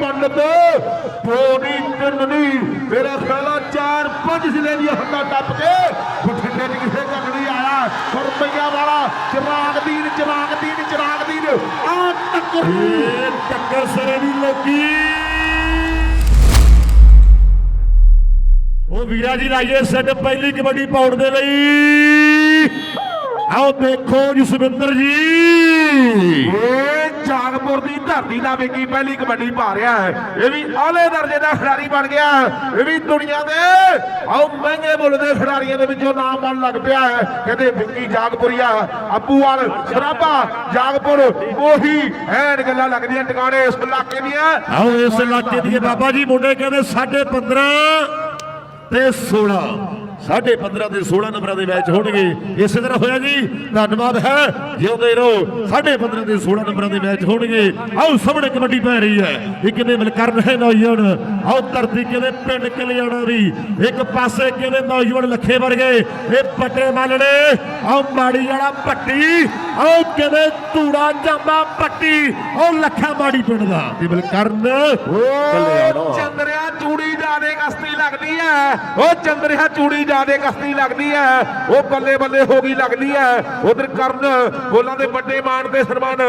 ਪੰਡਤ ਪੋਣੀ ਤਿੰਨ ਨਹੀਂ ਮੇਰਾ ਖਿਆਲਾ ਚਾਰ ਪੰਜ ਜ਼ਿਲ੍ਹੇ ਦੀ ਹੱਦਾਂ ਟੱਪ ਕੇ ਬਠਿੰਡੇ 'ਚ ਕਿਸੇ ਨਹੀਂ ਆਇਆ। ਰੁਪਈਆ ਵਾਲਾ ਚਿਰਾਗ ਦੀਨ ਚਿਰਾਗ ਦੀਨ ਚਿਰਾਗ ਦੀਨ। ਆ ਟੱਕਰ। ਟੱਕਰ ਸਰੇ ਦੀ ਲੋਕੀ। ਉਹ ਵੀਰਾ ਜੀ ਲਾਈਏ ਸੈੱਟ ਪਹਿਲੀ ਕਬੱਡੀ ਪਾਉਣ ਦੇ ਲਈ। ਆਓ ਦੇਖੋ ਜਸਵਿੰਦਰ ਜੀ। ਧਰਤੀ ਦਾ ਵਿਕੀ ਪਹਿਲੀ ਕਬੱਡੀ ਪਾ ਰਿਹਾ ਹੈ। ਇਹ ਵੀ ਆਲੇ ਦਰਜੇ ਦਾ ਖਿਡਾਰੀ ਬਣ ਗਿਆ ਇਹ ਵੀ ਦੁਨੀਆ ਦੇ ਆਓ ਮਹਿੰਗੇ ਮੁੱਲ ਦੇ ਖਿਡਾਰੀਆਂ ਦੇ ਵਿੱਚੋਂ ਨਾਮ ਬਣ ਲੱਗ ਪਿਆ ਹੈ। ਕਹਿੰਦੇ ਵਿੱਕੀ ਜਾਗਪੁਰੀਆ, ਅੱਬੂਵਾਲ ਸਰਾਭਾ ਜਾਗਪੁਰ, ਉਹੀ ਐਨ ਗੱਲਾਂ ਲੱਗਦੀਆਂ ਟਿਕਾਣੇ ਇਸ ਇਲਾਕੇ ਦੀਆਂ। ਆਓ ਇਸ ਇਲਾਕੇ ਦੀ ਬਾਬਾ ਜੀ, ਮੁੰਡੇ ਕਹਿੰਦੇ 15.5 ਤੇ 16 15.5 ਤੇ 16 ਨੰਬਰਾਂ ਦੇ ਮੈਚ ਹੋਣਗੇ। ਇਸੇ ਤਰ੍ਹਾਂ ਹੋਇਆ ਜੀ। ਧੰਨਵਾਦ ਹੈ। ਜਿਉਂਦੇ ਰਹੋ। 15.5 ਤੇ 16 ਨੰਬਰਾਂ ਦੇ ਮੈਚ ਹੋਣਗੇ। ਆਓ ਸਾਹਮਣੇ ਕਬੱਡੀ ਪੈ ਰਹੀ ਹੈ। ਇੱਕ ਨੇ ਮਲਕਰਨ ਹੈ ਨੌਜਵਾਨ? ਆਓ ਧਰਤੀ ਕਿਵੇਂ ਪਿੰਡ ਕਲਿਆਣਾ ਵੀ? ਇੱਕ ਪਾਸੇ ਕਿਵੇਂ ਨੌਜਵਾਨ ਲੱਖੇ ਵਰਗੇ? ਇਹ ਪੱਟੇ ਮਾਲਣੇ। ਆਓ ਮਾੜੀ ਵਾਲਾ ਪੱਟੀ। ਆਓ ਕਿਵੇਂ ਧੂੜਾ ਜਾਮਾ ਪੱਟੀ। ਆਓ ਲੱਖਾ ਮਾੜੀ ਪਿੰਡ ਦਾ। ਤੇ ਮਲਕਰਨ। ਉਹ ਚੰਦਰਿਆ ਚੂੜੀ ਜਾਦੇ ਕਸਤੀ ਲੱਗਦੀ ਹੈ। ਉਹ ਚੰਦਰਿਆ ਚੂੜੀ ਜਾਦੇ ਕਸਤੀ ਲੱਗਦੀ ਹੈ, ਉਹ ਬੱਲੇ ਬੱਲੇ ਹੋ ਗਈ ਲੱਗਦੀ ਹੈ। ਉਧਰ ਕਰਨ, ਬੋਲਾਂ ਦੇ ਵੱਡੇ ਮਾਣ ਤੇ ਸਨਮਾਨ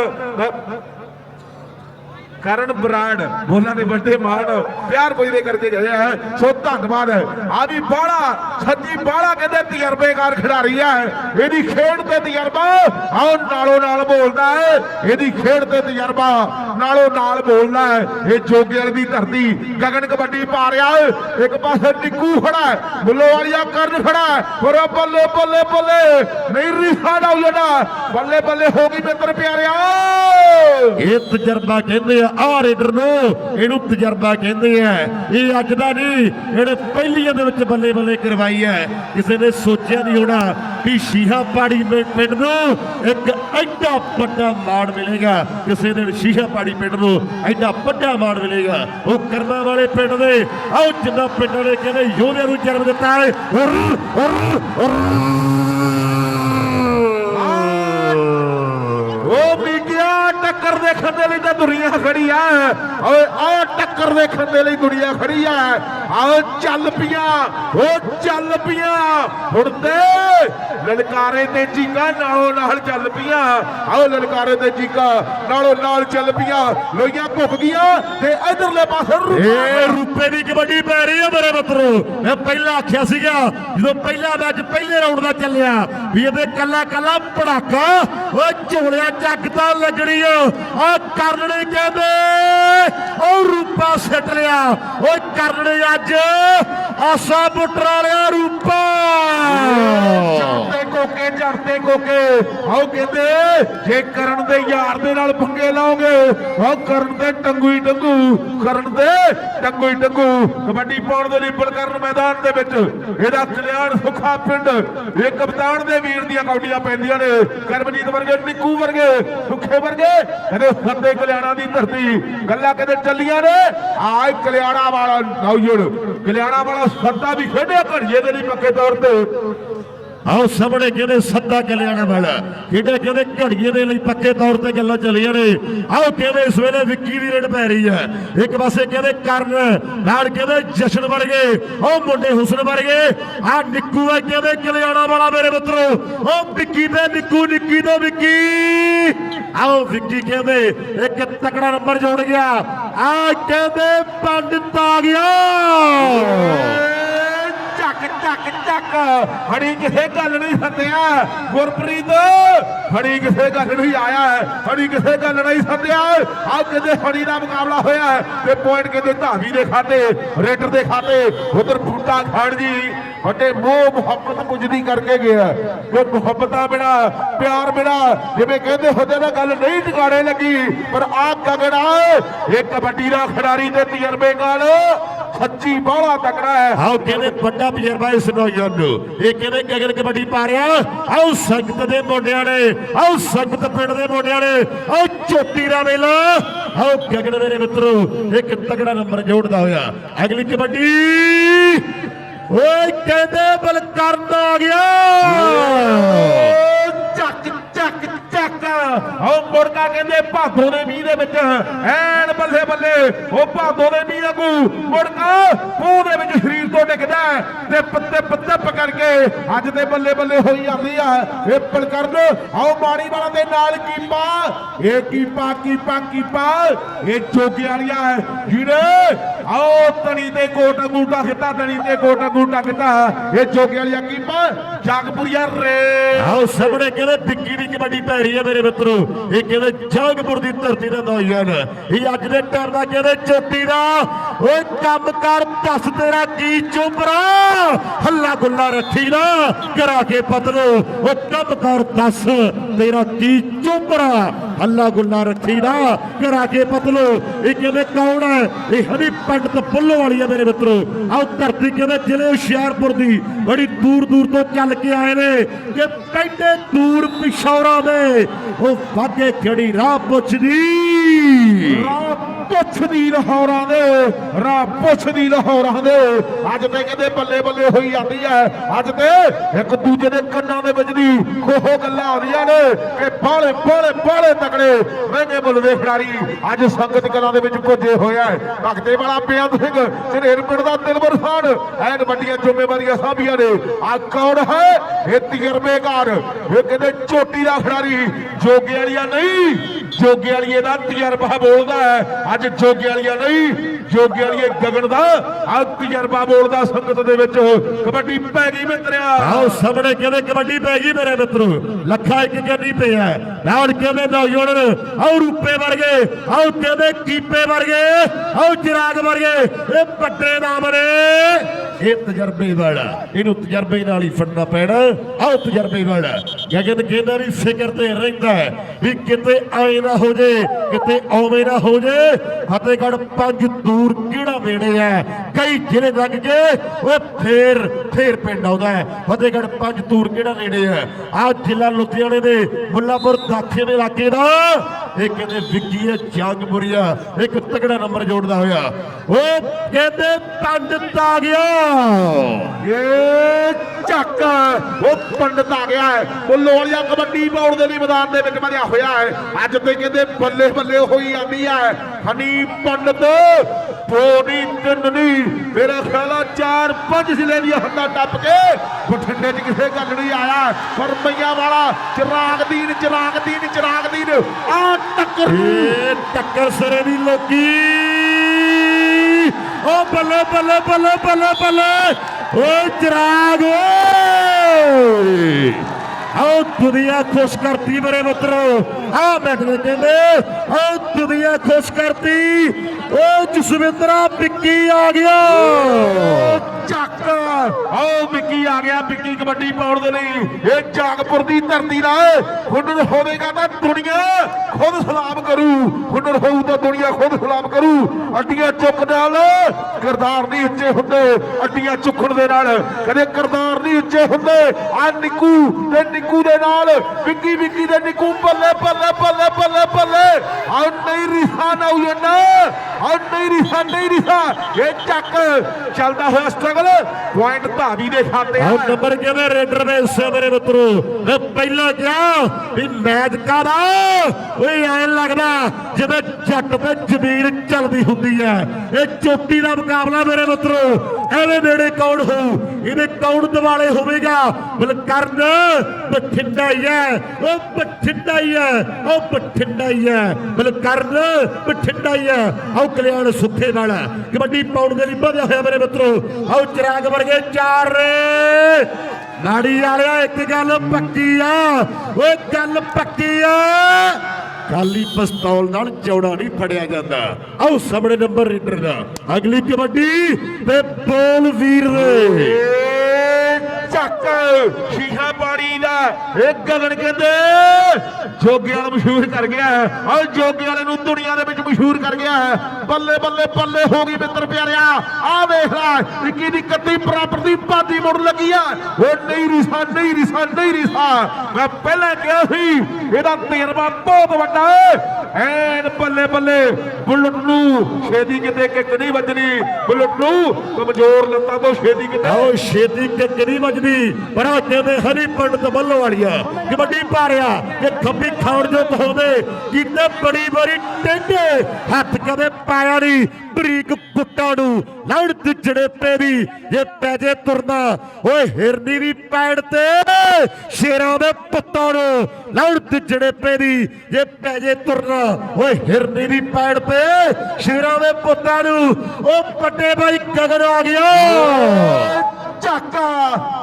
ਕਰਨ ਬਰਾੜ, ਬੋਲਾਂ ਦੇ ਵੱਡੇ ਮਾਣ, ਪਿਆਰ ਪੁੱਜਦੇ ਕਰਕੇ ਗਏ ਹੈ ਸੋ ਧੰਨਵਾਦ। ਆ ਵੀ ਬਾਹਲਾ ਸੱਚੀ ਬਾਹਲਾ ਕਹਿੰਦੇ ਤਜਰਬੇਕਾਰ ਖਿਡਾਰੀ ਹੈ ਇਹਦੀ ਖੇਡ ਤੇ ਤਜਰਬਾ ਆਓ ਨਾਲੋਂ ਨਾਲ ਬੋਲਦਾ ਹੈ। ਇਹਦੀ ਖੇਡ ਤੇ ਤਜਰਬਾ, ਨਾਲੋਂ ਨਾਲ ਬੋਲਦਾ ਹੈ। ਇਹ ਜੋਗੇ ਦੀ ਧਰਤੀ, ਗਗਨ ਕਬੱਡੀ ਪਾ ਰਿਹਾ ਹੈ। ਇੱਕ ਪਾਸੇ ਟਿੱਕੂ ਖੜਾ ਹੈ, ਬੁੱਲੋ ਵਾਲੀਆ ਕਰਨ ਖੜਾ ਹੈ। ਹੋਰ ਬੱਲੇ ਬੱਲੇ ਬੱਲੇ, ਨਹੀਂ ਰਿਸਾ ਦਾ ਜਿਹੜਾ ਬੱਲੇ ਬੱਲੇ ਹੋ ਗਈ ਮਿੱਤਰ ਪਿਆਰਿਆ। ਇਹ ਤਜਰਬਾ ਕਹਿੰਦੇ ਆ ਆਹ ਰੇਡਰ ਨੂੰ ਇਹਨੂੰ ਤਜਰਬਾ ਕਹਿੰਦੇ ਆ। ਇਹ ਅੱਜ ਦਾ ਨਹੀਂ ਇਹਨੇ ਪਹਿਲੀਆਂ ਦੇ ਵਿੱਚ ਬੱਲੇ ਬੱਲੇ ਕਰਵਾਈ ਹੈ ਕਿਸੇ ਨੇ ਸੋਚਿਆ ਨਹੀਂ ਹੋਣਾ ਕਿ ਸ਼ੀਹਾ ਪਾੜੀ ਪਿੰਡ ਨੂੰ ਇੱਕ ਐਡਾ ਵੱਡਾ ਮਾਣ ਮਿਲੇਗਾ। ਕਿਸੇ ਦਿਨ ਸ਼ੀਹਾ ਪਾੜੀ ਪਿੰਡ ਨੂੰ ਐਡਾ ਵੱਡਾ ਮਾਣ ਮਿਲੇਗਾ। ਉਹ ਕਰਮਾ ਵਾਲੇ ਪਿੰਡ ਦੇ ਆਓ ਜਿੰਨਾ ਪਿੰਡਾਂ ਨੇ ਕਹਿੰਦੇ ਯੋਧਿਆਂ ਨੂੰ ਜਨਮ ਦਿੱਤਾ ਹੈ। ਉਰ, ਉਰ, ਉਰ। ਟੱਕਰ ਦੇਖਣ ਦੇ ਲਈ ਤਾਂ ਦੁਨੀਆ ਖੜੀ ਆ। ਓਏ ਆ ਟੱਕਰ ਦੇਖਣ ਦੇ ਲਈ ਦੁਨੀਆ ਖੜੀ ਆ। ਆਓ ਚੱਲ ਪੀਆਂ ਉਹ ਚੱਲ ਪੀਆਂ। ਹੁਣ ਤੇ ਲਲਕਾਰੇ ਤੇ ਚੀਕਾਂ ਨਾਲੋਂ ਨਾਲ ਚੱਲ ਪੀਆਂ। ਆਓ ਲਲਕਾਰੇ ਤੇ ਚੀਕਾਂ ਨਾਲੋਂ ਨਾਲ ਚੱਲ ਪੀਆਂ। ਲੋਈਆਂ ਭੁੱਖ ਗਈਆਂ ਤੇ ਇਧਰਲੇ ਪਾਸੇ ਇਹ ਰੁਪਏ ਦੀ ਕਬੱਡੀ ਪੈ ਰਹੀ ਹੈ ਮੇਰੇ ਮਿੱਤਰੋ ਮੈਂ ਪਹਿਲਾਂ ਆਖਿਆ ਸੀਗਾ ਜਦੋਂ ਪਹਿਲਾ ਮੈਚ ਪਹਿਲੇ ਰਾਉਂਡ ਦਾ ਚੱਲਿਆ ਵੀ ਇਹਦੇ ਕੱਲਾ ਕੱਲਾ ਪੜਾਕਾ ਓਏ ਝੋਲਿਆ ਜੱਗ ਤਾਂ ਲੱਗਣੀ ਆ। ਆ ਕਰਨਣੇ ਕਹਿੰਦੇ ਉਹ ਰੂਪਾ ਸਿੱਟ ਲਿਆ। ਓਏ ਕਰਨੇ ਅੱਜ ਆਸਾ ਬੁੱਟਰ ਵਾਲਿਆ ਰੂਪਾ। ਕੋਕੇ ਚੜਦੇ ਕੋਕੇ। ਆਓ ਕਹਿੰਦੇ, ਜੇ ਕਰਨ ਦੇ ਯਾਰ ਦੇ ਨਾਲ ਪੰਗੇ ਲਾਓਗੇ, ਆਓ ਕਰਨ ਦੇ ਟੰਗੂ ਹੀ ਟੰਗੂ ਕਰਨ ਦੇ ਟੰਗੂ ਹੀ ਟੰਗੂ ਕਬੱਡੀ ਪਾਉਣ ਦੇ ਲਈ ਬਲਕਰਨ ਮੈਦਾਨ ਦੇ ਵਿੱਚ। ਇਹਦਾ ਕਲਿਆਣ ਸੁਖਾ ਪਿੰਡ। ਇਹ ਕਪਤਾਨ ਦੇ ਵੀਰ ਦੀਆਂ ਕੌਡੀਆਂ ਪੈਂਦੀਆਂ ਨੇ। ਕਰਮਜੀਤ ਵਰਗੇ, ਨਿੱਕੂ ਵਰਗੇ, ਸੁੱਖੇ ਵਰਗੇ। ਕਹਿੰਦੇ ਫੱਤੇ ਕਲਿਆਣਾ ਦੀ ਧਰਤੀ ਗੱਲਾਂ ਕਹਿੰਦੇ ਚੱਲੀਆਂ ਨੇ। ਆਏ ਕਲਿਆਣਾ ਵਾਲਾ ਨੌਜਣ ਕਲਿਆਣਾ ਵਾਲਾ ਸੱਦਾ ਵੀ ਖੇਡਿਆ ਘੜੀਏ ਦੇ ਲਈ ਪੱਕੇ ਤੌਰ ਤੇ। ਆਓ ਸਾਹਮਣੇ ਕਹਿੰਦੇ ਸੱਦਾ ਕਲਿਆਣਾ ਵਾਲਾ ਕਿਹੜੇ ਕਹਿੰਦੇ ਘੜੀਏ ਦੇ ਲਈ ਪੱਕੇ ਤੌਰ ਤੇ ਗੱਲਾਂ ਚੱਲੀਆਂ ਨੇ? ਆਓ ਕਹਿੰਦੇ ਇਸ ਵੇਲੇ ਵਿੱਕੀ ਦੀ ਰੇਡ ਪੈ ਰਹੀ ਹੈ? ਇੱਕ ਪਾਸੇ ਕਹਿੰਦੇ ਕਰਨ ਨਾਲ ਕਹਿੰਦੇ ਜਸ਼ਨ ਵਰਗੇ ਉਹ ਮੁੰਡੇ ਹੁਸਨ ਵਰਗੇ ਆ ਨਿੱਕੂ ਹੈ ਕਹਿੰਦੇ ਕਲਿਆਣਾ ਵਾਲਾ ਮੇਰੇ ਮਿੱਤਰੋ? ਉਹ ਵਿੱਕੀ ਤੇ ਨਿੱਕੂ, ਨਿੱਕੀ ਤੇ ਵਿੱਕੀ। ਆਓ ਵਿੱਕੀ ਕਹਿੰਦੇ ਇੱਕ ਤਕੜਾ ਨੰਬਰ ਜੋੜ ਗਿਆ। ਆ ਕਹਿੰਦੇ ਪੰਡਤ ਆ ਗਿਆ? ਚੱਕ ਚੱਕ ਚੱਕ ਕਿਸੇ ਗੱਲ ਨਹੀਂ ਸੱਦਿਆ। ਗੁਰਪ੍ਰੀਤ ਫੜੀ ਕਿਸੇ ਗੱਲ ਨਹੀਂ ਆਇਆ। ਹੈ ਕਿਸੇ ਗੱਲ ਨਹੀਂ ਸੱਦਿਆ। ਆ ਕਿਤੇ ਫੜੀ ਦਾ ਮੁਕਾਬਲਾ ਹੋਇਆ ਤੇ ਪੁਆਇੰਟ ਕਿਤੇ ਧਾਵੀ ਦੇ ਖਾਤੇ, ਰੇਡਰ ਦੇ ਖਾਤੇ। ਉਧਰ ਬੂਟਾ ਖਾਣ ਜੀ। ਵੱਡੇ ਮੋਹ ਮੁਹੱਬਤ ਪੁੱਜਦੀ ਕਰਕੇ ਗਿਆ। ਕਿ ਮੁਹੱਬਤਾਂ ਬਿਨਾ, ਪਿਆਰ ਬਿਨਾ, ਜਿਵੇਂ ਕਹਿੰਦੇ ਹੁੰਦੇ ਨਾ, ਗੱਲ ਨਹੀਂ ਟਿਕਾਣੇ ਲੱਗੀ, ਪਰ ਆ ਗਗੜਾ ਇਹ ਕਬੱਡੀ ਦਾ ਖਿਡਾਰੀ ਤੇ ਤਜਰਬੇਕਾਰ ਸੱਚੀ ਬਾਹਲਾ ਤਕੜਾ ਹੈ। ਆਓ ਕਹਿੰਦੇ ਵੱਡਾ ਤਜਰਬਾ ਇਸ ਨੌਜਵਾਨ ਨੂੰ। ਇਹ ਕਹਿੰਦੇ ਗਗਨ ਕਬੱਡੀ ਪਾ ਰਿਹਾ। ਆਓ ਸੰਗਤ ਦੇ ਮੁੰਡਿਆਂ ਨੇ ਆਓ ਸੰਗਤ ਪਿੰਡ ਦੇ ਮੁੰਡਿਆਂ ਨੇ ਆਓ ਚੋਟੀ ਦਾ ਵੇਲਾ ਆਓ ਗਗਨ ਮੇਰੇ ਮਿੱਤਰੋ, ਇੱਕ ਤਗੜਾ ਨੰਬਰ ਜੋੜਦਾ ਹੋਇਆ। ਅਗਲੀ ਕਬੱਡੀ ਓਏ ਕਹਿੰਦੇ ਬਲਕਰਨ ਆ ਗਿਆ। ਚੱਕ ਚੱਕ ਚੱਕ। ਉਹ ਮੁਰਗਾ ਕਹਿੰਦੇ ਭਾਦੋ ਦੇ ਮੀਂਹ ਦੇ ਵਿੱਚ ਐਨ ਬੱਲੇ ਬੱਲੇ ਉਹ ਭਾਦੋ ਦੇ ਮੀਂਹ ਵਾਂਗੂ ਮੁਰਗਾ ਖੂਹ ਦੇ ਵਿੱਚ ਸਰੀਰ ਤੋਂ ਡਿੱਗਦਾ ਤੇ ਪੱਤੇ ਪੱਤੇ ਪਕੜ ਕੇ ਅੱਜ ਤੇ ਬੱਲੇ ਬੱਲੇ ਹੋਈ ਜਾਂਦੀ ਆ। ਇਹ ਪਲਕਰਨ ਆਓ ਮਾੜੀ ਵਾਲਾ ਦੇ ਨਾਲ ਕੀਪਾ। ਇਹ ਕੀਪਾ ਕੀਪਾ ਕੀਪਾ। ਇਹ ਜੋਗੇ ਵਾਲੀਆ ਜਿਹਨੇ ਆਓ ਤਣੀ ਤੇ ਕੋਟ ਅੰਗੂਠਾ ਖਿੱਤਾ, ਤਣੀ ਤੇ ਕੋਟ ਅੰਗੂਠਾ ਖਿੱਤਾ। ਇਹ ਜੋਗੇ ਵਾਲੀਆ ਕੀਪਾ ਜਗਪੁਰੀਆ ਰੇ। ਆਓ ਸਾਹਮਣੇ ਕਹਿੰਦੇ ਵਿੱਕੀ ਦੀ ਕਬੱਡੀ ਪੈ ਰਹੀ ਹੈ ਮੇਰੇ ਮਿੱਤਰੋ। ਇਹ ਕਹਿੰਦੇ ਜੰਗਪੁਰ ਦੀ ਧਰਤੀ ਦਾ ਨੌਜਵਾਨ ਇਹ ਅੱਜ ਦੇ ਟਰ ਦਾ ਕਹਿੰਦੇ ਚੋਟੀ ਦਾ ਓਏ ਕੰਮ ਕਰ, ਦੱਸ ਤੇਰਾ ਕੀ ਚੁੰਬਰਾ ਹੱਲਾ ਗੁੱਲਾ ਰੱਖੀ ਨਾ, ਕਰਾ ਕੇ ਪਤਲੋ। ਓ ਕੰਮ ਕਰ, ਦੱਸ ਤੇਰਾ ਕੀ ਚੁੰਬਰਾ ਹੱਲਾ ਗੁੱਲਾ ਰੱਖੀ ਨਾ, ਕਰਾ ਕੇ ਪਤਲੋ। ਇਹ ਕਹਿੰਦੇ ਕੌਣ ਹੈ? ਇਹ ਹਰੀ ਪੰਡਤ ਪੁੱਲੋ ਵਾਲੀ ਹੈ ਮੇਰੇ ਮਿੱਤਰੋ। ਆਓ ਧਰਤੀ ਕਹਿੰਦੇ ਜ਼ਿਲ੍ਹੇ ਹੁਸ਼ਿਆਰਪੁਰ ਦੀ। ਬੜੀ ਦੂਰ ਦੂਰ ਤੋਂ ਚੱਲ ਕੇ ਆਏ ਨੇ ਕਿ ਪੈਂਦੇ ਦੂਰ ਪਿਸ਼ੌਰਾਂ ਦੇ। ਉਹ ਵਾਗੇ ਖੜੀ ਰਾਹ ਪੁੱਛਦੀ। ਰਾਹ ਪੁੱਛਦੀ ਲਾਹੌਰਾਂ ਦੇ, ਰਾਹ ਪੁੱਛਦੀ ਲਾਹੌਰਾਂ ਦੇ। ਅੱਜ ਤੇ ਕਹਿੰਦੇ ਬੱਲੇ ਬੱਲੇ ਹੋਈ ਜਾਂਦੀ ਹੈ ਅੱਜ ਤੇ ਇੱਕ ਦੂਜੇ ਦੇ ਕੰਨਾਂ ਦੇ ਵਿੱਚ ਦੀ ਖੋਹ ਗੱਲਾਂ ਆਉਂਦੀਆਂ ਨੇ ਕਿ ਬਾਲੇ ਬਾਲੇ ਬਾਲੇ ਤਕੜੇ ਮਹਿੰਗੇ ਮੁੱਲ ਖਿਡਾਰੀ ਅੱਜ ਸੰਗਤ ਕਲਾਂ ਦੇ ਵਿੱਚ ਪੁੱਜੇ ਹੋਇਆ ਹੈ ਭਗਤੇ ਵਾਲਾ ਬੇਅੰਤ ਸਿੰਘ ਸ਼ਰੇਰ ਪਿੰਡ ਦਾ ਦਿਲਬਰ ਖਾਨ ਐਨ ਵੱਡੀਆਂ ਜ਼ਿੰਮੇਵਾਰੀਆਂ ਸਾਂਭੀਆਂ ਨੇ। ਆ ਕੌਣ ਹੈ? ਇਹ ਤਜਰਬੇਕਾਰ। ਇਹ ਕਹਿੰਦੇ ਚੋਟੀ ਦਾ ਖਿਡਾਰੀ। ਜੋਗੇ ਵਾਲੀਆ ਨਹੀਂ। ਜੋਗੇ ਵਾਲੀਏ ਦਾ ਤਜਰਬਾ ਬੋਲਦਾ ਹੈ। ਅੱਜ ਜੋਗੇ ਵਾਲੀਆ ਨਹੀਂ, ਜੋਗੇ ਵਾਲੀਏ ਗਗਨ ਦਾ ਆ ਤਜਰਬਾ ਬੋਲਦਾ ਸੰਗਤ ਦੇ ਵਿੱਚ। ਕਬੱਡੀ ਪੈ ਗਈ ਮਿੱਤਰਿਆ। ਆਓ ਸਾਹਮਣੇ ਕਹਿੰਦੇ ਕਬੱਡੀ ਪੈ ਗਈ ਮੇਰੇ ਮਿੱਤਰੋ। ਲੱਖਾ ਇੱਕ ਕਹਿੰਦੀ ਪਿਆ ਨਾਲ ਕਹਿੰਦੇ ਨੌਜਵਾਨ, ਆਓ ਰੂਪੇ ਵਰਗੇ, ਆਓ ਕਹਿੰਦੇ ਕੀਪੇ ਵਰਗੇ, ਆਓ ਚਿਰਾਗ ਵਰਗੇ। ਇਹ ਵੱਡੇ ਨਾਮ ਨੇ। ਇਹ ਤਜਰਬੇ ਵਾਲਾ, ਇਹਨੂੰ ਤਜਰਬੇ ਨਾਲ ਹੀ ਫੜਨਾ ਪੈਣਾ। ਆਓ ਤਜਰਬੇ ਵਾਲਾ ਗਗਨ ਕਹਿੰਦਾ ਵੀ ਫਿਕਰ ਤੇ ਰਹਿੰਦਾ ਹੈ ਵੀ ਕਿਤੇ ਆਏ ਨਾ ਹੋ ਜੇ, ਕਿਤੇ ਆਵੇਂ ਨਾ ਹੋ ਜੇ। ਫਤਿਹਗੜ੍ਹ ਪੰਜ ਦੂਰ ਕਿਹੜਾ ਵੇੜੇ ਆ? ਕਈ ਜ਼ਿਲ੍ਹੇ ਲੱਗ ਕੇ ਓਏ ਫੇਰ ਫੇਰ ਪਿੰਡ ਆਉਂਦਾ ਹੈ। ਫਤਿਹਗੜ੍ਹ ਪੰਜ ਦੂਰ ਕਿਹੜਾ ਨੇੜੇ ਆ? ਆ ਜ਼ਿਲ੍ਹਾ ਲੁਧਿਆਣੇ ਦੇ ਮੁੱਲਾਪੁਰ ਦਾਖੇ ਦੇ ਇਲਾਕੇ ਦਾ। ਇਹ ਕਹਿੰਦੇ ਵਿੱਕੀ ਹੈ ਜੰਗਪੁਰੀਆ ਇੱਕ ਤਗੜਾ ਨੰਬਰ ਜੋੜਦਾ ਹੋਇਆ। ਉਹ ਕਹਿੰਦੇ ਪੰਡਤ ਆ ਗਿਆ। ਇਹ ਚੱਕ। ਉਹ ਪੰਡਤ ਆ ਗਿਆ ਉਹ ਲੋਲੀਆ ਕਬੱਡੀ ਪਾਉਣ ਦੇ ਲਈ ਮੈਦਾਨ ਦੇ ਵਿੱਚ ਵਧਿਆ ਹੋਇਆ ਹੈ। ਅੱਜ ਤੇ ਕਹਿੰਦੇ ਬੱਲੇ ਬੱਲੇ ਹੋਈ ਜਾਂਦੀ ਹੈ। ਹਨੀ ਪੰਡਤ ਪੋਣੀ ਤਿੰਨ ਮੇਰਾ ਖਿਆਲ ਆ ਚਾਰ ਪੰਜ ਜ਼ਿਲ੍ਹੇ ਦੀਆਂ ਹੱਦਾਂ ਟੱਪ ਕੇ ਬਠਿੰਡੇ 'ਚ ਕਿਸੇ ਗੱਲ ਨਹੀਂ ਆਇਆ। ਪਰ ਮਈਆਂ ਵਾਲਾ ਚਿਰਾਗ ਦੀਨ ਚਿਰਾਗ ਦੀਨ ਚਿਰਾਗ ਦੀਨ। ਆ ਟੱਕਰ। ਇਹ ਟੱਕਰ ਸਰੇ ਦੀ ਲੋਕੀ। ਓ ਬੱਲੇ ਬੱਲੇ ਬੱਲੇ ਬੱਲੇ ਬੱਲੇ। ਓ ਚਿਰਾਗ, ਓਏ। ਆਓ ਦੁਨੀਆ ਖੁਸ਼ ਕਰਤੀ ਮੇਰੇ ਮਿੱਤਰੋ ਆ ਮੈਡਲ ਕਹਿੰਦੇ ਆਓ ਦੁਨੀਆ ਖੁਸ਼ ਕਰਤੀ। ਓ ਜਸਵਿੰਦਰਾ, ਵਿੱਕੀ ਆ ਗਿਆ। ਚੱਕ। ਆਓ ਵਿੱਕੀ ਆ ਗਿਆ, ਵਿੱਕੀ ਕਬੱਡੀ ਪਾਉਣ ਦੇ ਲਈ। ਇਹ ਜਾਗਪੁਰ ਦੀ ਧਰਤੀ ਦਾ ਹੁਨਰ ਹੋਵੇਗਾ ਤਾਂ ਦੁਨੀਆ ਖੁਦ ਸਲਾਮ ਕਰੂ। ਹੁਨਰ ਹੋਊ ਤਾਂ ਦੁਨੀਆ ਖੁਦ ਸਲਾਮ ਕਰੂ। ਅੱਡੀਆਂ ਚੁੱਕ ਨਾਲ ਕਰਦਾਰ ਨਹੀਂ ਉੱਚੇ ਹੁੰਦੇ। ਅੱਡੀਆਂ ਚੁੱਕਣ ਦੇ ਨਾਲ ਕਦੇ ਕਰਦਾਰ ਨਹੀਂ ਉੱਚੇ ਹੁੰਦੇ। ਆ ਨਿੱਕੂ ਤੇ ਨਿੱਕੂ ਦੇ ਨਾਲ ਵਿੱਕੀ ਵਿੱਕੀ ਦੇ ਨਿੱਕੂ ਬੱਲੇ ਬੱਲੇ ਬੱਲੇ ਬੱਲੇ ਬੱਲੇ ਆ ਨਹੀਂ ਰਿਸਾ ਨਾ ਉਜਣਾ ਆ ਨਹੀਂ ਰਿਸਾ ਨਹੀਂ ਰਿਸਾ ਇਹ ਚੱਕ, ਚੱਲਦਾ ਹੋਇਆ ਸਟਰਗਲ ਪੁਆਇੰਟ ਧਾਵੀ ਦੇ ਖਾਤੇ ਆ। ਨੰਬਰ ਕਹਿੰਦੇ? ਰੇਡਰ ਦੇ ਹਿੱਸੇ ਮੇਰੇ ਮਿੱਤਰੋ। ਇਹ ਪਹਿਲਾਂ ਕਿਹਾ ਵੀ ਮੈਚ ਕਾਦਾ ਓਏ, ਐਂ ਲੱਗਦਾ ਜਿਵੇਂ ਜੱਟ ਤੇ ਜ਼ਮੀਨ ਚੱਲਦੀ ਹੁੰਦੀ ਹੈ। ਇਹ ਚੋਟੀ ਦਾ ਮੁਕਾਬਲਾ ਮੇਰੇ ਮਿੱਤਰੋ। ਇਹਦੇ ਨੇੜੇ ਕੌਣ ਹੋਊ? ਇਹਦੇ ਕੌਣ ਦਿਵਾਲੇ ਹੋਵੇਗਾ? ਬਲਕਰਨ ਬਠਿੰਡਾ ਹੀ। ਹੈ ਉਹ ਬਠਿੰਡਾ ਹੀ। ਹੈ ਉਹ ਬਠਿੰਡਾ ਹੀ। ਹੈ ਬਲਕਰਨ ਬਠਿੰਡਾ ਹੀ ਹੈ। ਆਓ ਕਲਿਆਣ ਸੁੱਖੇ ਨਾਲ। ਕਬੱਡੀ ਪਾਉਣ ਦੇ ਲਈ ਵਧਿਆ ਹੋਇਆ ਮੇਰੇ ਮਿੱਤਰੋ। ਆਓ ਚਿਰਾਗ ਵਰਗੇ ਚਾਰ ਰੇ। ਨਾੜੀ ਵਾਲਿਆ, ਇੱਕ ਗੱਲ ਪੱਕੀ ਆ। ਓਏ, ਗੱਲ ਪੱਕੀ ਆ। ਕਾਲੀ ਪਿਸਤੌਲ ਨਾਲ ਚੌੜਾ ਨਹੀਂ ਫੜਿਆ ਜਾਂਦਾ। ਆਓ ਸਾਹਮਣੇ ਨੰਬਰ ਰੀਡਰ ਦਾ। ਅਗਲੀ ਕਬੱਡੀ ਤੇ ਬੋਲ ਵੀਰ ਦੇ। ਚੱਕ। ਸ਼ੀਸ਼ਾ ਪਾਣੀ ਇਹ ਗਗਨ ਕਹਿੰਦੇ, ਜੋਗੇ ਵਾਲਾ ਮਸ਼ਹੂਰ ਕਰ ਗਿਆ ਹੈ। ਆਹ ਜੋਗੇ ਵਾਲੇ ਨੂੰ ਦੁਨੀਆ ਦੇ ਵਿੱਚ ਮਸ਼ਹੂਰ ਕਰ ਗਿਆ ਹੈ। ਬੱਲੇ ਬੱਲੇ ਬੱਲੇ ਹੋ ਗਈ ਮਿੱਤਰ ਪਿਆਰਿਆ। ਆ ਵੇਖ ਲੈ, ਇੱਕੀ ਦੀ ਕੱਟੀ ਬਰਾਬਰ ਦੀ ਬਾਦੀ ਮੁੜ ਲੱਗੀ ਆ। ਉਹ ਨਹੀਂ ਰਿਸਾ ਨਹੀਂ ਰਿਸਾ ਨਹੀਂ ਰਿਸਾ। ਮੈਂ ਪਹਿਲਾਂ ਕਿਹਾ ਸੀ, ਇਹਦਾ ਤਜਰਬਾ ਬਹੁਤ ਵੱਡਾ ਹੈ। ਐਨ ਬੱਲੇ ਬੱਲੇ, ਬੁਲਟ ਨੂੰ ਛੇਤੀ ਕਿਤੇ ਕਿੱਕ ਨਹੀਂ ਵੱਜਣੀ। ਬੁਲਟ ਨੂੰ ਕਮਜ਼ੋਰ ਲੱਤਾਂ ਤੋਂ ਛੇਤੀ ਕਿਤੇ ਆਓ ਛੇਤੀ ਕਿੱਕ ਨਹੀਂ ਵੱਜਦੀ ਪਰ ਆ ਕਹਿੰਦੇ ਹਰੀ ਪੰਡਤ ਵੱਲੋਂ ਭੱਲੋ ਵਾਲੀਆ। ਕਬੱਡੀ ਭਾਰਿਆ ਰਿਹਾ ਖੱਬੀ ਖਾਉਣ ਜੋ ਕਹਾਉਂਦੇ ਕਿਤੇ ਬੜੀ ਬੜੀ ਟੇਢੇ ਹੱਥ ਕਦੇ ਪਾਇਆ ਨਹੀਂ। ਬਰੀਕ ਪੁੱਟਾਂ ਨੂੰ ਲੜ ਜਿਹੜੇ ਪੇ ਵੀ ਜੇ ਪੈਜੇ ਤੁਰਨਾ। ਓਏ ਹਿਰਨੀ ਵੀ ਪੈੜ ਤੇ ਸ਼ੇਰਾਂ ਦੇ ਪੁੱਤਾਂ ਨੂੰ ਲੜ ਜਿਹੜੇ ਪੇ ਦੀ ਜੇ ਪੈਜੇ ਤੁਰਨਾ। ਓਏ ਹਿਰਨੀ ਵੀ ਪੈੜ ਤੇ ਸ਼ੇਰਾਂ ਦੇ ਪੁੱਤਾਂ ਨੂੰ। ਉਹ ਵੱਡੇ ਬਾਈ ਗਗਨ ਆ ਗਿਆ। ਝਾਕਾ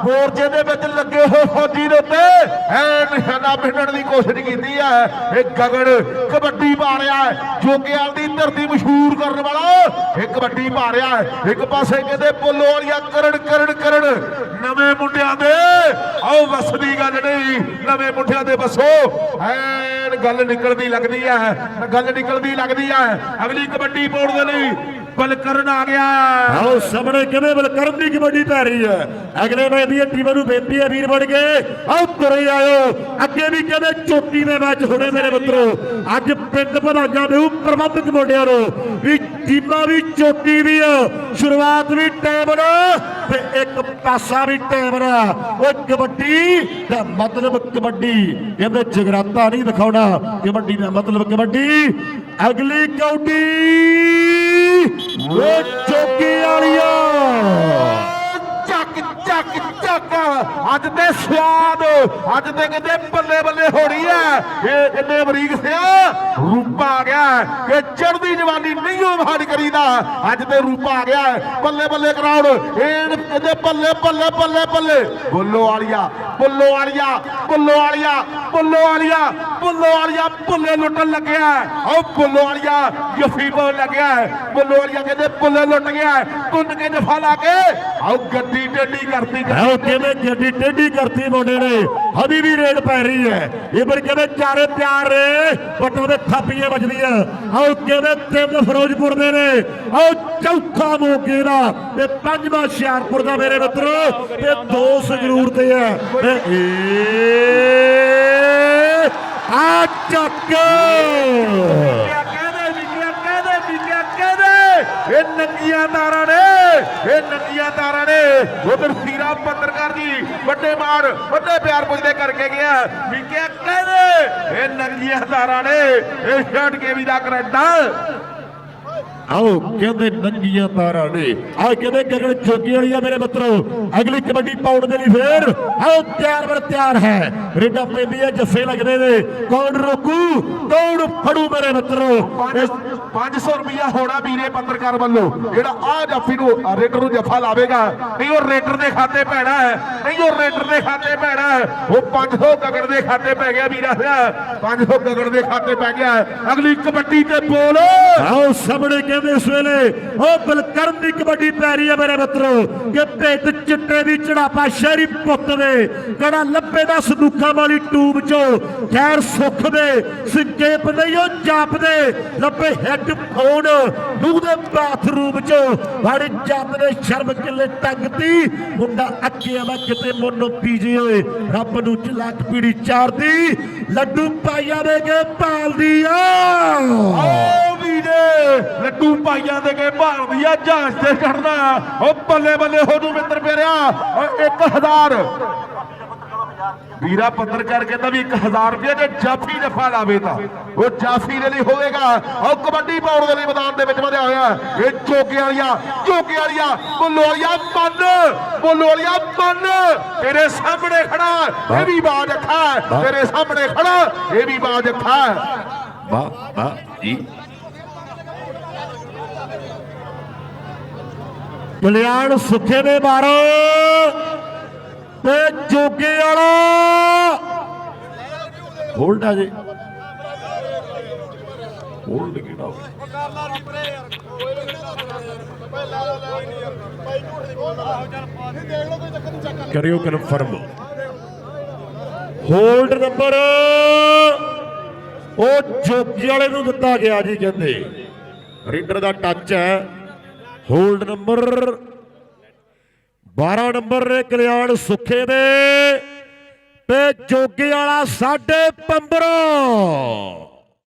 ਮੋਰਚੇ ਦੇ ਵਿੱਚ ਲੱਗੇ ਹੋ ਫੌਜੀ ਦੇ ਉੱਤੇ ਐ ਨਿਸ਼ਾਨਾ ਭਿੰਡਣ ਦੀ ਕੋਸ਼ਿਸ਼ ਕੀਤੀ ਹੈ ਇਹ ਗਗਨ ਕਬੱਡੀ ਪਾ ਰਿਹਾ ਹੈ, ਜੋਗਿਆਲ ਦੀ ਧਰਤੀ ਮਸ਼ਹੂਰ ਕਰਨ ਵਾਲਾ। ਇਹ ਕਬੱਡੀ ਭਾਰਿਆ ਇੱਕ ਪਾਸੇ ਕਹਿੰਦੇ ਪੁੱਲੋ ਵਾਲੀਆ ਕਰੜ ਕਰੜ ਕਰੜ। ਨਵੇਂ ਮੁੰਡਿਆਂ ਦੇ, ਆਓ ਵਸ ਗੱਲ ਨਹੀਂ, ਨਵੇਂ ਮੁੰਡਿਆਂ ਦੇ ਵਸੋ। ਐਨ ਗੱਲ ਨਿਕਲਦੀ ਲੱਗਦੀ ਹੈ, ਗੱਲ ਨਿਕਲਦੀ ਲੱਗਦੀ ਹੈ। ਅਗਲੀ ਕਬੱਡੀ ਪਾਉਣ ਦੇ ਲਈ ਬਲਕਰਨ ਆ ਗਿਆ। ਆਓ ਸਾਹਮਣੇ ਕਿਵੇਂ ਬਲਕਰਨ ਦੀ ਕਬੱਡੀ ਪੈ ਰਹੀ ਹੈ। ਅਗਲੇ ਮੈਚ ਦੀਆਂ ਟੀਮਾਂ ਨੂੰ ਬੇਨਤੀ ਹੈ ਵੀਰ ਬਣ ਕੇ। ਆਓ ਤੁਰੇ ਆਇਓ। ਅੱਗੇ ਵੀ ਕਹਿੰਦੇ ਚੋਟੀ ਦੇ ਮੈਚ ਹੋਣੇ ਮੇਰੇ ਮਿੱਤਰੋ ਅੱਜ ਪਿੰਡ ਵਧਾਈਆਂ ਦੇਉ ਪ੍ਰਬੰਧਕ ਮੁੰਡਿਆਂ ਨੂੰ ਵੀ ਟੀਮਾਂ ਵੀ ਚੋਟੀ ਦੀ ਸ਼ੁਰੂਆਤ ਵੀ ਟਾਈਮ ਨਾਲ ਤੇ ਇੱਕ ਪਾਸਾ ਵੀ ਟਾਈਮ ਨਾਲ। ਉਹ ਕਬੱਡੀ ਦਾ ਮਤਲਬ ਕਬੱਡੀ। ਇਹਦੇ ਜਗਰਾਤਾ ਨਹੀਂ ਦਿਖਾਉਣਾ। ਕਬੱਡੀ ਦਾ ਮਤਲਬ ਕਬੱਡੀ। ਅਗਲੀ ਕੌਡੀ ਉਹ ਚੌਕੀ ਵਾਲੀਆ ਚੱਕ ਚੱਕ ਚੱਕ। ਅੱਜ ਤੇ ਸਵਾਦ, ਅੱਜ ਤੇ ਕਹਿੰਦੇ ਬੱਲੇ ਬੱਲੇ ਹੋਣੀ ਐ। ਇਹ ਕਿੰਨੇ ਬਰੀਕ ਸਿਆ? ਰੂਪਾ ਆ ਗਿਆ। ਕਿ ਚੜਦੀ ਜਵਾਨੀ ਨਹੀਂ ਉਹ ਮਾਰ ਕਰੀਦਾ। ਅੱਜ ਤੇ ਰੂਪਾ ਆ ਗਿਆ। ਬੱਲੇ ਬੱਲੇ ਕਰਾਉਣ। ਇਹ ਕਹਿੰਦੇ ਬੱਲੇ ਬੱਲੇ ਬੱਲੇ ਬੱਲੇ। ਬੁੱਲੋ ਵਾਲੀਆ ਬੁੱਲੋ ਵਾਲੀਆ ਬੁੱਲੋ ਵਾਲੀਆ ਬੁੱਲੋ ਵਾਲੀਆ ਬੁੱਲੋ ਵਾਲੀਆ ਬੁੱਲੇ ਲੁੱਟਣ ਲੱਗਿਆ ਉਹ ਬੁੱਲੋ ਵਾਲੀਆ, ਜਫੀ ਲੱਗਿਆ ਬੁੱਲੋ ਵਾਲੀਆ ਕਹਿੰਦੇ ਬੁੱਲੇ ਲੁੱਟ ਗਿਆ ਤੁੰਨ ਕੇ ਜਫਾ ਲਾ ਕੇ ਆਓ ਗੱਡੀ ਟੇਢੀ ਕਰਤੀ ਆਓ ਕਿਵੇਂ ਗੱਡੀ ਟੇਢੀ ਕਰਤੀ ਮੁੰਡੇ ਨੇ। ਹਦੀ ਵੀ ਰੇਡ ਪੈ ਰਹੀ ਹੈ। ਇਹ ਪਰ ਕਹਿੰਦੇ ਚਾਰੇ ਪਿਆਰ ਰੇ ਪਟੋ ਦੇ ਥਾਪੀਆਂ ਵੱਜਦੀਆਂ। ਆਓ ਕਹਿੰਦੇ ਤਿੰਨ ਫਿਰੋਜ਼ਪੁਰ ਦੇ ਨੇ। ਆਓ ਚੌਥਾ ਮੋਗੇ ਦਾ ਤੇ ਪੰਜਵਾਂ ਹੁਸ਼ਿਆਰਪੁਰ ਦਾ ਮੇਰੇ ਮਿੱਤਰੋ। ਤੇ ਦੋ ਸੰਗਰੂਰ ਤੇ ਹੈ। ਇਹ ਆ ਚੱਕ ਇਹ ਨੰਗੀਆਂ ਤਾਰਾਂ ਨੇ, ਇਹ ਨੰਗੀਆਂ ਤਾਰਾਂ ਨੇ ਉਧਰ ਸੀਰਾ ਪੱਤਰਕਾਰ ਜੀ ਵੱਡੇ ਮਾਰ ਵੱਡੇ ਪਿਆਰ ਪੁੱਜਦੇ ਕਰਕੇ ਗਿਆ ਵਿਕਿਆ ਕਹਦੇ ਇਹ ਨੰਗੀਆਂ ਤਾਰਾਂ ਨੇ ਇਹ ਛੱਡ ਕੇ ਵੀ ਦਾ ਕਰੰਟਾ ਆਓ ਕਹਿੰਦੇ ਨੰਗੀਆਂ ਤਾਰਾਂ ਨੇ। ਆ ਕਹਿੰਦੇ ਗਗਨ ਚੋਕੀ ਵਾਲੀ ਆ ਮੇਰੇ ਮਿੱਤਰੋ ਅਗਲੀ ਕਬੱਡੀ ਪਾਉਣ ਦੇ ਲਈ ਫੇਰ ਆਓ ਤਿਆਰ ਬਰ ਤਿਆਰ ਹੈ। ਰੇਡਾ ਪੈਂਦੀ ਹੈ ਜੱਫੇ ਲੱਗਦੇ ਨੇ। ਕੌਣ ਰੋਕੂ? ਕੌਣ ਫੜੂ ਮੇਰੇ ਮਿੱਤਰੋ? ਇਸ 500 ਰੁਪਇਆ ਹੋਣਾ ਵੀਰੇ ਪੱਤਰਕਾਰ ਵੱਲੋਂ। ਜਿਹੜਾ ਆ ਜੱਫੀ ਨੂੰ ਰੇਟਰ ਨੂੰ ਜੱਫਾ ਲਾਵੇਗਾ ਨਹੀਂ ਉਹ ਰੇਟਰ ਦੇ ਖਾਤੇ ਪੈਣਾ ਹੈ। ਨਹੀਂ ਉਹ ਰੇਟਰ ਦੇ ਖਾਤੇ ਪੈਣਾ ਹੈ। ਉਹ 500 ਗਗੜ ਦੇ ਖਾਤੇ ਪੈ ਗਿਆ ਵੀਰਾ ਸਿਆ। 500 ਗਗੜ ਦੇ ਖਾਤੇ ਪੈ ਗਿਆ। ਅਗਲੀ ਕਬੱਡੀ ਤੇ ਬੋਲ। ਆਓ ਸਾਹਮਣੇ ਕਹਿੰਦੇ ਇਸ ਵੇਲੇ। ਉਹ ਬਲਕਰਨ ਦੀ ਕਬੱਡੀ ਪੈ ਰਹੀ ਹੈ ਮੇਰੇ ਮਿੱਤਰੋ, ਕਿ ਭੇਤ ਚਿੱਟੇ ਦੀ ਚੜਾਪਾ ਸ਼ਹਿਰੀ ਪੁੱਤ ਦੇ ਕੜਾ ਲੱਭੇ ਦਾ ਸੰਦੂਖਾਂ ਵਾਲੀ ਟੂਬ ਚੋਂ। ਖੈਰ ਸੁੱਖ ਦੇ ਸੰਕੇਪ ਨਹੀਂ ਉਹ ਜਾਪਦੇ ਲੱਭੇ ਹੈੱਡਫੋਨ ਮੂੰਹ ਦੇ ਬਾਥਰੂਮ ਚੋਂ। ਵਾੜੀ ਜੱਤ ਨੇ ਸ਼ਰਮ ਕਿੱਲੇ ਟੰਗਤੀ, ਮੁੰਡਾ ਅੱਗੇ ਆਵਾ ਕਿਤੇ ਮੋਨੋ ਪੀਜੇ ਹੋਏ ਰੱਬ ਨੂੰ ਚਲਾਕ ਪੀੜੀ ਚਾਰਦੀ ਲੱਡੂ ਪਾਈਆ ਦੇ ਕੇ ਪਾਲਦੀ ਆ। ਲੱਡੂ ਪਾਈਆਂ ਦੇ ਕੇ ਭਾਲਦੀ ਆ ਜਹਾਜ਼ ਤੇ ਚੜਨਾ ਓ ਬੱਲੇ ਬੱਲੇ ਹੋ ਜੂ ਮਿੱਤਰ ਪਿਆਰਿਆ ਓ 1000 ਵੀਰਾ ਪੱਤਰਕਾਰ ਕਹਿੰਦਾ ਵੀ 1000 ਰੁਪਏ ਜੇ ਜਾਫੀ ਜਫਾ ਲਾਵੇ ਤਾਂ। ਉਹ ਜਾਫੀ ਦੇ ਲਈ ਹੋਵੇਗਾ। ਉਹ ਕਬੱਡੀ ਪਾਉਣ ਦੇ ਲਈ ਮੈਦਾਨ ਦੇ ਵਿੱਚ ਵਧਿਆ ਹੋਇਆ। ਇਹ ਚੋਕੇ ਵਾਲੀਆ ਚੋਕੇ ਵਾਲੀਆ ਬੁੱਲੋ ਵਾਲੀਆ ਬੰਨ ਬੁੱਲੋ ਵਾਲੀਆ ਬੰਨ। ਤੇਰੇ ਸਾਹਮਣੇ ਖੜਾ ਇਹ ਵੀ ਬਾਜ ਅੱਖਾਂ। ਤੇਰੇ ਸਾਹਮਣੇ ਖੜਾ ਇਹ ਵੀ ਬਾਜ ਅੱਖਾਂ। ਵਾਹ ਵਾਹ ਜੀ। ਕਲਿਆਣ ਸੁੱਖੇ ਦੇ ਬਾਰੋ ਤੇ ਜੋਗੇ ਵਾਲਾ। ਹੋਲਡ ਆ ਜੀ। ਹੋਲਡ ਕਿਹੜਾ? ਕਰਿਓ ਕਨਫਰਮ ਹੋਲਡ ਨੰਬਰ ਉਹ ਜੋਗੀ ਵਾਲੇ ਨੂੰ ਦਿੱਤਾ ਗਿਆ ਜੀ ਕਹਿੰਦੇ। ਰੀਡਰ ਦਾ ਟੱਚ ਹੈ। ਹੋਲਡ ਨੰਬਰ 12 ਨੰਬਰ ਨੇ ਕਲਿਆਣ ਸੁੱਖੇ ਦੇ ਤੇ ਜੋਗੀ ਵਾਲਾ ਸਾਡੇ ਪੰਬਰੋਂ